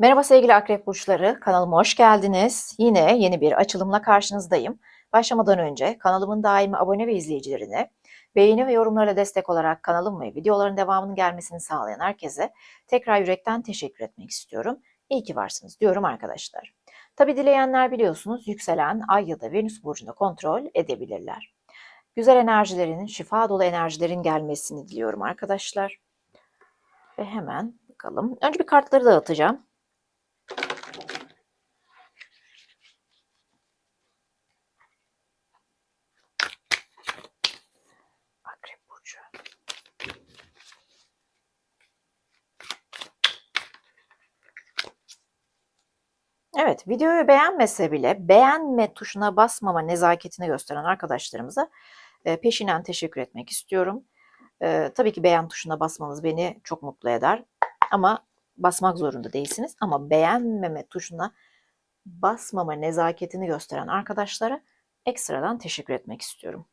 Merhaba sevgili akrep burçları, kanalıma hoş geldiniz. Yine yeni bir açılımla karşınızdayım. Başlamadan önce kanalımın daimi abone ve izleyicilerine, beğeni ve yorumlarla destek olarak kanalım ve videoların devamının gelmesini sağlayan herkese tekrar yürekten teşekkür etmek istiyorum. İyi ki varsınız diyorum arkadaşlar. Tabi dileyenler biliyorsunuz yükselen ay ya da venüs burcunda kontrol edebilirler. Güzel enerjilerin, şifa dolu enerjilerin gelmesini diliyorum arkadaşlar. Ve hemen bakalım. Önce bir kartları dağıtacağım. Akrep burcu. Evet, videoyu beğenmese bile beğenme tuşuna basmama nezaketini gösteren arkadaşlarımıza e, peşinen teşekkür etmek istiyorum. Tabii ki beğen tuşuna basmanız beni çok mutlu eder. Ama basmak zorunda değilsiniz. Ama beğenmeme tuşuna basmama nezaketini gösteren arkadaşlara ekstradan teşekkür etmek istiyorum.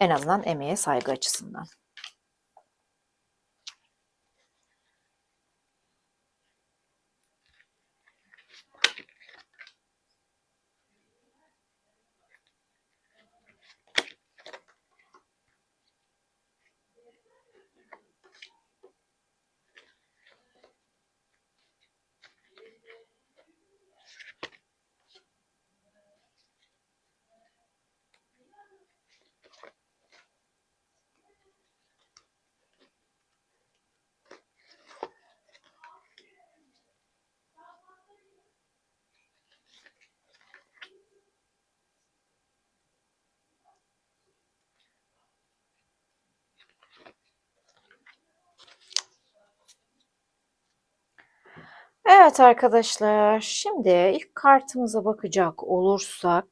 En azından emeğe saygı açısından. Evet arkadaşlar, şimdi ilk kartımıza bakacak olursak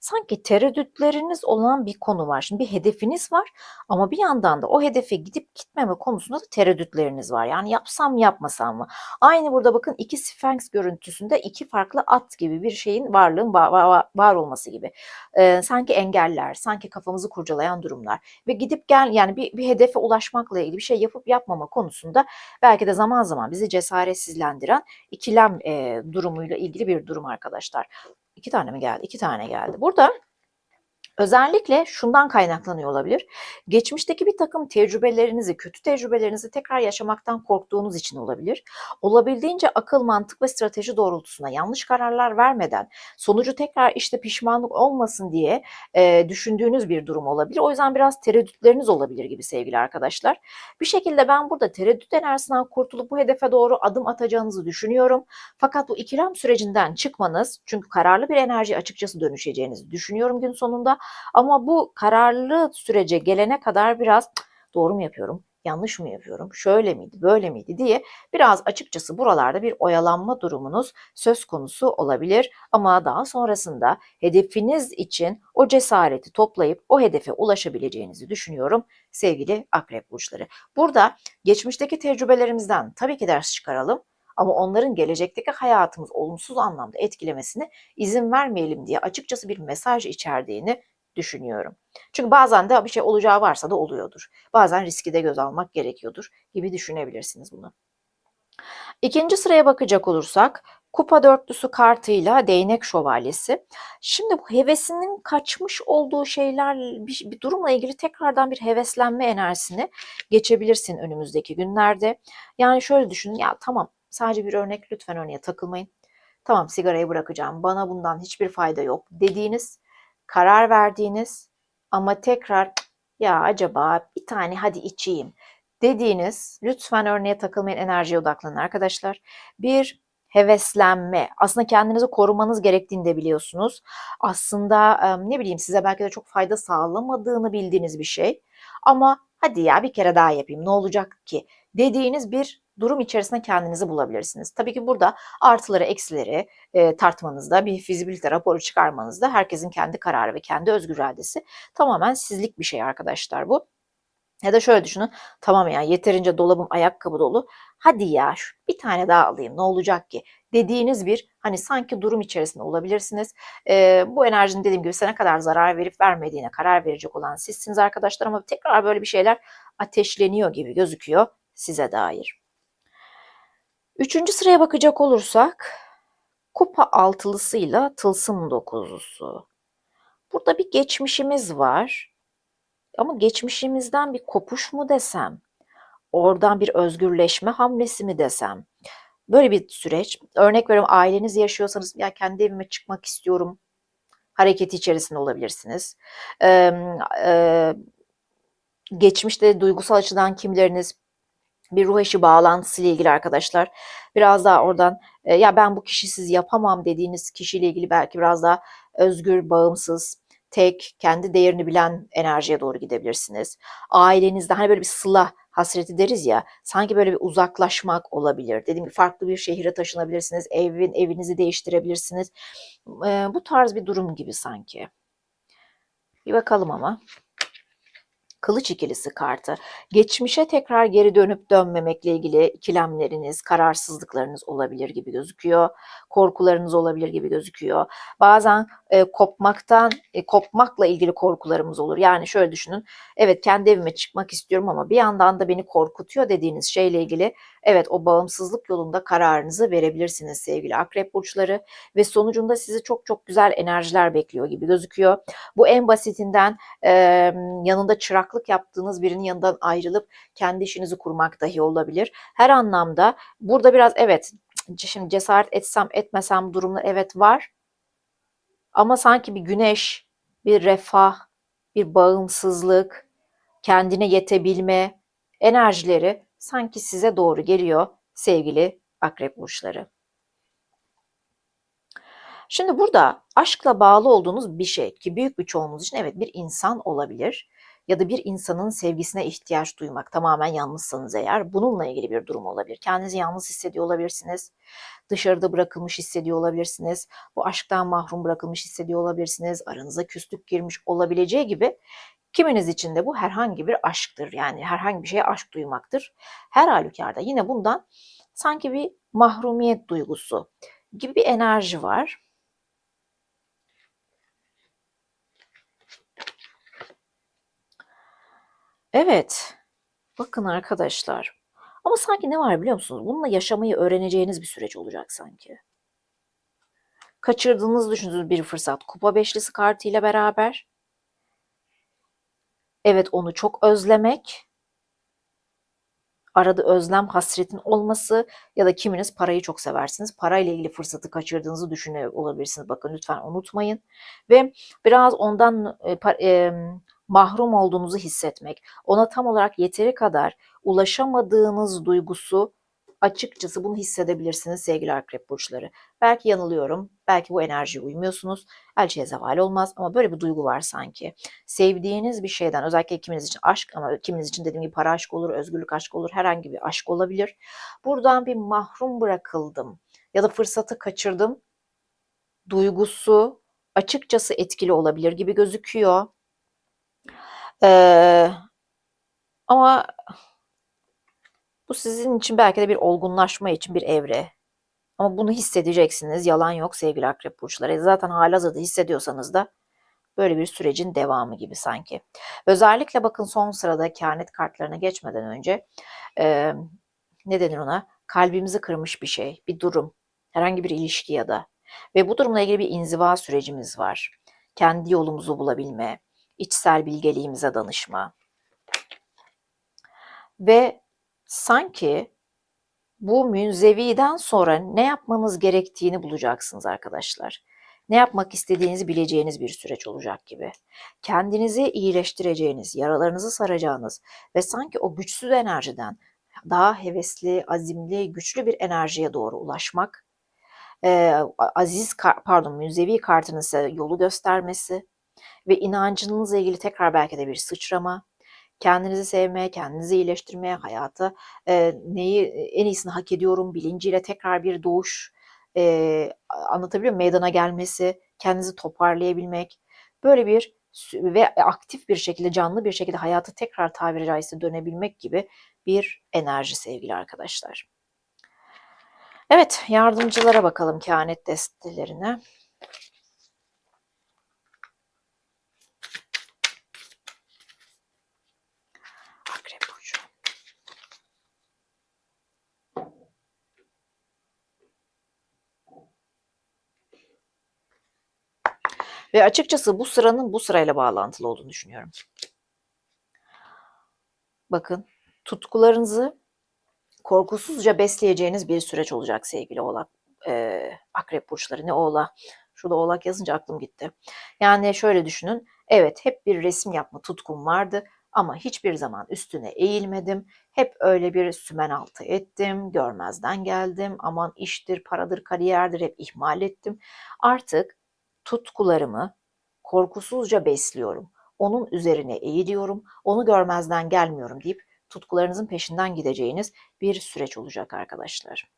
sanki tereddütleriniz olan bir konu var. Şimdi bir hedefiniz var ama bir yandan da o hedefe gidip gitmeme konusunda da tereddütleriniz var. Yani yapsam yapmasam mı? Aynı burada bakın iki Sphinx görüntüsünde iki farklı at gibi bir şeyin varlığın var, var, var olması gibi. Ee, sanki engeller, sanki kafamızı kurcalayan durumlar ve gidip gel yani bir, bir hedefe ulaşmakla ilgili bir şey yapıp yapmama konusunda belki de zaman zaman bizi cesaretsizlendiren ikilem e, durumuyla ilgili bir durum arkadaşlar. İki tane mi geldi? İki tane geldi. Burada Özellikle şundan kaynaklanıyor olabilir. Geçmişteki bir takım tecrübelerinizi, kötü tecrübelerinizi tekrar yaşamaktan korktuğunuz için olabilir. Olabildiğince akıl, mantık ve strateji doğrultusuna yanlış kararlar vermeden sonucu tekrar işte pişmanlık olmasın diye e, düşündüğünüz bir durum olabilir. O yüzden biraz tereddütleriniz olabilir gibi sevgili arkadaşlar. Bir şekilde ben burada tereddüt enerjisinden kurtulup bu hedefe doğru adım atacağınızı düşünüyorum. Fakat bu ikilem sürecinden çıkmanız çünkü kararlı bir enerji açıkçası dönüşeceğinizi düşünüyorum gün sonunda. Ama bu kararlı sürece gelene kadar biraz doğru mu yapıyorum, yanlış mı yapıyorum, şöyle miydi, böyle miydi diye biraz açıkçası buralarda bir oyalanma durumunuz söz konusu olabilir. Ama daha sonrasında hedefiniz için o cesareti toplayıp o hedefe ulaşabileceğinizi düşünüyorum sevgili akrep burçları. Burada geçmişteki tecrübelerimizden tabii ki ders çıkaralım ama onların gelecekteki hayatımız olumsuz anlamda etkilemesine izin vermeyelim diye açıkçası bir mesaj içerdiğini düşünüyorum. Çünkü bazen de bir şey olacağı varsa da oluyordur. Bazen riski de göz almak gerekiyordur gibi düşünebilirsiniz bunu. İkinci sıraya bakacak olursak kupa dörtlüsü kartıyla değnek şövalyesi. Şimdi bu hevesinin kaçmış olduğu şeyler bir, bir durumla ilgili tekrardan bir heveslenme enerjisini geçebilirsin önümüzdeki günlerde. Yani şöyle düşünün ya tamam sadece bir örnek lütfen örneğe takılmayın. Tamam sigarayı bırakacağım bana bundan hiçbir fayda yok dediğiniz karar verdiğiniz ama tekrar ya acaba bir tane hadi içeyim dediğiniz lütfen örneğe takılmayın enerjiye odaklanın arkadaşlar. Bir heveslenme. Aslında kendinizi korumanız gerektiğini de biliyorsunuz. Aslında ne bileyim size belki de çok fayda sağlamadığını bildiğiniz bir şey. Ama hadi ya bir kere daha yapayım ne olacak ki dediğiniz bir durum içerisinde kendinizi bulabilirsiniz. Tabii ki burada artıları eksileri e, tartmanızda bir fizibilite raporu çıkarmanızda herkesin kendi kararı ve kendi özgür iradesi tamamen sizlik bir şey arkadaşlar bu. Ya da şöyle düşünün tamam ya yeterince dolabım ayakkabı dolu hadi ya şu bir tane daha alayım ne olacak ki dediğiniz bir hani sanki durum içerisinde olabilirsiniz. Ee, bu enerjinin dediğim gibi ne kadar zarar verip vermediğine karar verecek olan sizsiniz arkadaşlar ama tekrar böyle bir şeyler ateşleniyor gibi gözüküyor size dair. Üçüncü sıraya bakacak olursak kupa altılısıyla tılsım dokuzlusu. Burada bir geçmişimiz var. Ama geçmişimizden bir kopuş mu desem, oradan bir özgürleşme hamlesi mi desem. Böyle bir süreç. Örnek veriyorum aileniz yaşıyorsanız ya kendi evime çıkmak istiyorum hareketi içerisinde olabilirsiniz. Ee, e, geçmişte duygusal açıdan kimleriniz bir ruh eşi bağlantısı ile ilgili arkadaşlar biraz daha oradan e, ya ben bu kişisiz yapamam dediğiniz kişiyle ilgili belki biraz daha özgür, bağımsız, tek, kendi değerini bilen enerjiye doğru gidebilirsiniz. Ailenizde hani böyle bir sıla hasreti deriz ya sanki böyle bir uzaklaşmak olabilir. Dediğim gibi farklı bir şehire taşınabilirsiniz. Evin evinizi değiştirebilirsiniz. E, bu tarz bir durum gibi sanki. Bir bakalım ama. Kılıç ikilisi kartı. Geçmişe tekrar geri dönüp dönmemekle ilgili ikilemleriniz, kararsızlıklarınız olabilir gibi gözüküyor. Korkularınız olabilir gibi gözüküyor. Bazen e, kopmaktan, e, kopmakla ilgili korkularımız olur. Yani şöyle düşünün. Evet kendi evime çıkmak istiyorum ama bir yandan da beni korkutuyor dediğiniz şeyle ilgili evet o bağımsızlık yolunda kararınızı verebilirsiniz sevgili akrep burçları ve sonucunda sizi çok çok güzel enerjiler bekliyor gibi gözüküyor. Bu en basitinden e, yanında çıraklık yaptığınız birinin yanından ayrılıp kendi işinizi kurmak dahi olabilir. Her anlamda burada biraz evet şimdi cesaret etsem etmesem durumlar evet var. Ama sanki bir güneş, bir refah, bir bağımsızlık, kendine yetebilme enerjileri sanki size doğru geliyor sevgili akrep burçları. Şimdi burada aşkla bağlı olduğunuz bir şey ki büyük bir çoğunluğunuz için evet bir insan olabilir ya da bir insanın sevgisine ihtiyaç duymak tamamen yalnızsanız eğer bununla ilgili bir durum olabilir. Kendinizi yalnız hissediyor olabilirsiniz. Dışarıda bırakılmış hissediyor olabilirsiniz. Bu aşktan mahrum bırakılmış hissediyor olabilirsiniz. Aranıza küslük girmiş olabileceği gibi kiminiz için de bu herhangi bir aşktır. Yani herhangi bir şeye aşk duymaktır. Her halükarda yine bundan sanki bir mahrumiyet duygusu gibi bir enerji var. Evet. Bakın arkadaşlar. Ama sanki ne var biliyor musunuz? Bununla yaşamayı öğreneceğiniz bir süreç olacak sanki. Kaçırdığınızı düşündüğünüz bir fırsat. Kupa beşlisi kartıyla beraber. Evet onu çok özlemek. Arada özlem, hasretin olması ya da kiminiz parayı çok seversiniz. Parayla ilgili fırsatı kaçırdığınızı düşünüyor olabilirsiniz. Bakın lütfen unutmayın. Ve biraz ondan e, e, mahrum olduğunuzu hissetmek, ona tam olarak yeteri kadar ulaşamadığınız duygusu açıkçası bunu hissedebilirsiniz sevgili akrep burçları. Belki yanılıyorum, belki bu enerjiye uymuyorsunuz. Elçiye zeval olmaz ama böyle bir duygu var sanki. Sevdiğiniz bir şeyden özellikle kiminiz için aşk ama kiminiz için dediğim gibi para aşk olur, özgürlük aşk olur, herhangi bir aşk olabilir. Buradan bir mahrum bırakıldım ya da fırsatı kaçırdım duygusu açıkçası etkili olabilir gibi gözüküyor. Ee, ama bu sizin için belki de bir olgunlaşma için bir evre. Ama bunu hissedeceksiniz. Yalan yok sevgili akrep burçları. Zaten halihazırda hissediyorsanız da böyle bir sürecin devamı gibi sanki. Özellikle bakın son sırada kehanet kartlarına geçmeden önce e, ne denir ona? Kalbimizi kırmış bir şey, bir durum, herhangi bir ilişki ya da ve bu durumla ilgili bir inziva sürecimiz var. Kendi yolumuzu bulabilme, içsel bilgeliğimize danışma. Ve sanki bu münzeviden sonra ne yapmanız gerektiğini bulacaksınız arkadaşlar. Ne yapmak istediğinizi bileceğiniz bir süreç olacak gibi. Kendinizi iyileştireceğiniz, yaralarınızı saracağınız ve sanki o güçsüz enerjiden daha hevesli, azimli, güçlü bir enerjiye doğru ulaşmak. Ee, aziz, pardon, münzevi kartının size yolu göstermesi ve inancınızla ilgili tekrar belki de bir sıçrama, kendinizi sevmeye, kendinizi iyileştirmeye, hayata e, neyi en iyisini hak ediyorum bilinciyle tekrar bir doğuş e, anlatabiliyor muyum? Meydana gelmesi, kendinizi toparlayabilmek, böyle bir ve aktif bir şekilde, canlı bir şekilde hayata tekrar tabiri caizse dönebilmek gibi bir enerji sevgili arkadaşlar. Evet, yardımcılara bakalım kehanet destelerine. Ve açıkçası bu sıranın bu sırayla bağlantılı olduğunu düşünüyorum. Bakın tutkularınızı korkusuzca besleyeceğiniz bir süreç olacak sevgili oğlak, e, akrep burçları. Ne oğlak? Şurada oğlak yazınca aklım gitti. Yani şöyle düşünün. Evet hep bir resim yapma tutkum vardı ama hiçbir zaman üstüne eğilmedim. Hep öyle bir sümen altı ettim, görmezden geldim. Aman iştir, paradır, kariyerdir hep ihmal ettim. Artık tutkularımı korkusuzca besliyorum. Onun üzerine eğiliyorum, onu görmezden gelmiyorum deyip tutkularınızın peşinden gideceğiniz bir süreç olacak arkadaşlar.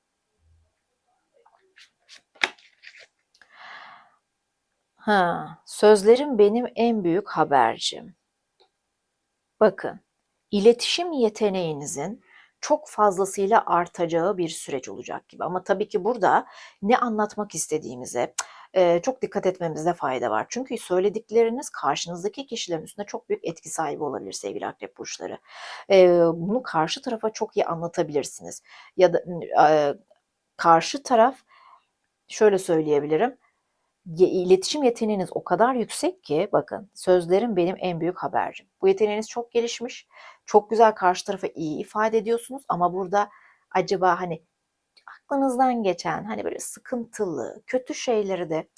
Ha, sözlerim benim en büyük habercim. Bakın, iletişim yeteneğinizin çok fazlasıyla artacağı bir süreç olacak gibi. Ama tabii ki burada ne anlatmak istediğimize e, çok dikkat etmemizde fayda var. Çünkü söyledikleriniz karşınızdaki kişilerin üstünde çok büyük etki sahibi olabilir sevgili akrep burçları. E, bunu karşı tarafa çok iyi anlatabilirsiniz. Ya da e, karşı taraf şöyle söyleyebilirim iletişim yeteneğiniz o kadar yüksek ki bakın sözlerim benim en büyük habercim. Bu yeteneğiniz çok gelişmiş. Çok güzel karşı tarafa iyi ifade ediyorsunuz ama burada acaba hani aklınızdan geçen hani böyle sıkıntılı, kötü şeyleri de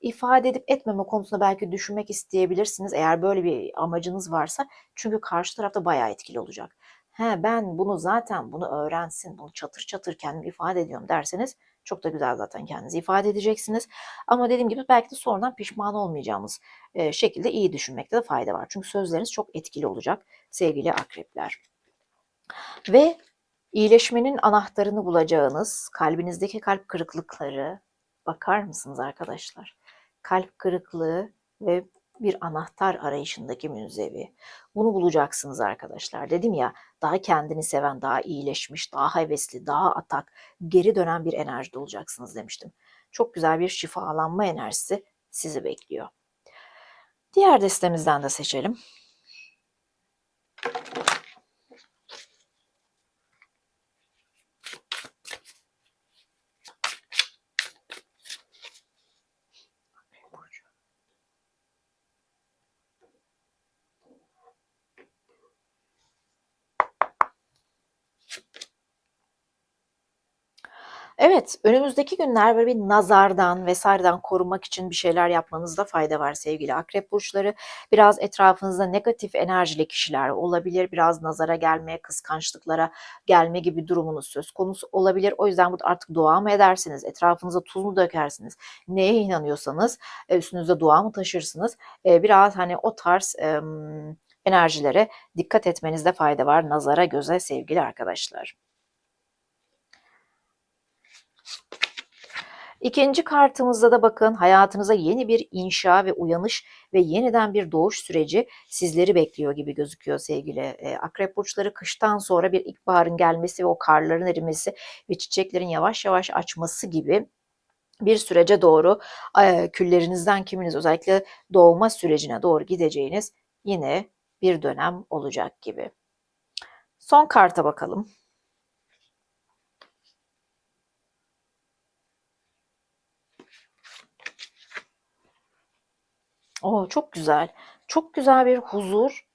ifade edip etmeme konusunda belki düşünmek isteyebilirsiniz eğer böyle bir amacınız varsa. Çünkü karşı tarafta bayağı etkili olacak. He ben bunu zaten bunu öğrensin, bunu çatır çatır kendimi ifade ediyorum derseniz çok da güzel zaten kendinizi ifade edeceksiniz. Ama dediğim gibi belki de sonradan pişman olmayacağımız şekilde iyi düşünmekte de fayda var. Çünkü sözleriniz çok etkili olacak sevgili akrepler. Ve iyileşmenin anahtarını bulacağınız kalbinizdeki kalp kırıklıkları bakar mısınız arkadaşlar? Kalp kırıklığı ve bir anahtar arayışındaki münzevi. Bunu bulacaksınız arkadaşlar. Dedim ya daha kendini seven, daha iyileşmiş, daha hevesli, daha atak, geri dönen bir enerjide olacaksınız demiştim. Çok güzel bir şifalanma enerjisi sizi bekliyor. Diğer destemizden de seçelim. Evet, önümüzdeki günler böyle bir nazardan vesaireden korunmak için bir şeyler yapmanızda fayda var sevgili akrep burçları. Biraz etrafınızda negatif enerjili kişiler olabilir. Biraz nazara gelmeye, kıskançlıklara gelme gibi durumunuz söz konusu olabilir. O yüzden burada artık dua mı edersiniz? Etrafınıza tuz mu dökersiniz? Neye inanıyorsanız e, üstünüzde dua mı taşırsınız? E, biraz hani o tarz enerjilere dikkat etmenizde fayda var. Nazara göze sevgili arkadaşlar. İkinci kartımızda da bakın hayatınıza yeni bir inşa ve uyanış ve yeniden bir doğuş süreci sizleri bekliyor gibi gözüküyor sevgili e, akrep burçları. Kıştan sonra bir ilkbaharın gelmesi ve o karların erimesi ve çiçeklerin yavaş yavaş açması gibi bir sürece doğru e, küllerinizden kiminiz özellikle doğma sürecine doğru gideceğiniz yine bir dönem olacak gibi. Son karta bakalım. O, çok güzel. Çok güzel bir huzur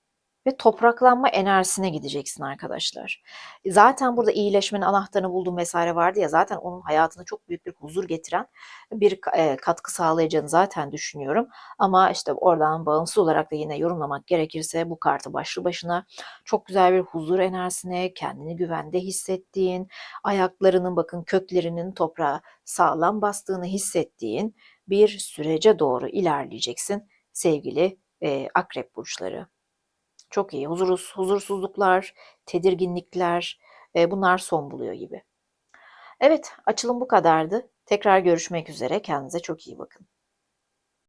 ve topraklanma enerjisine gideceksin arkadaşlar. Zaten burada iyileşmenin anahtarını buldum vesaire vardı ya zaten onun hayatına çok büyük bir huzur getiren bir e, katkı sağlayacağını zaten düşünüyorum. Ama işte oradan bağımsız olarak da yine yorumlamak gerekirse bu kartı başlı başına çok güzel bir huzur enerjisine, kendini güvende hissettiğin, ayaklarının bakın köklerinin toprağa sağlam bastığını hissettiğin bir sürece doğru ilerleyeceksin sevgili e, akrep burçları. Çok iyi. Huzuruz, huzursuzluklar, tedirginlikler e, bunlar son buluyor gibi. Evet açılım bu kadardı. Tekrar görüşmek üzere. Kendinize çok iyi bakın.